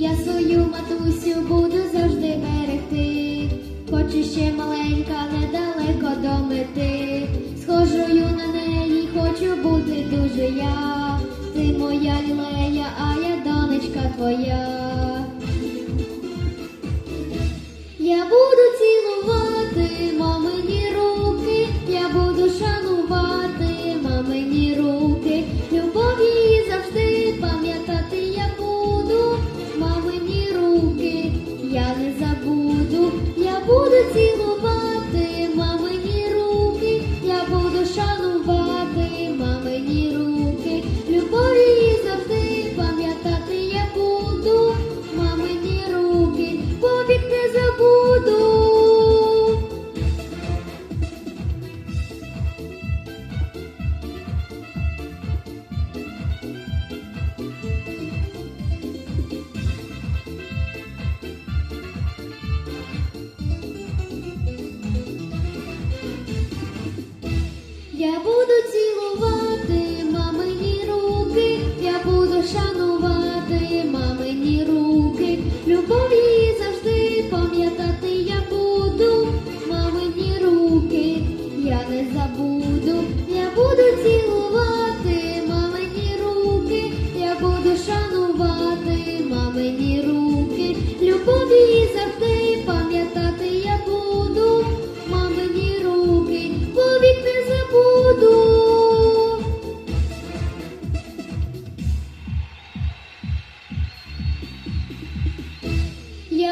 Я свою матусю буду завжди берегти, хоч ще маленька, недалеко до мети. Схожою на неї, хочу бути дуже я. Ти моя лілея, а я донечка твоя.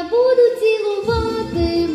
буду цілувати.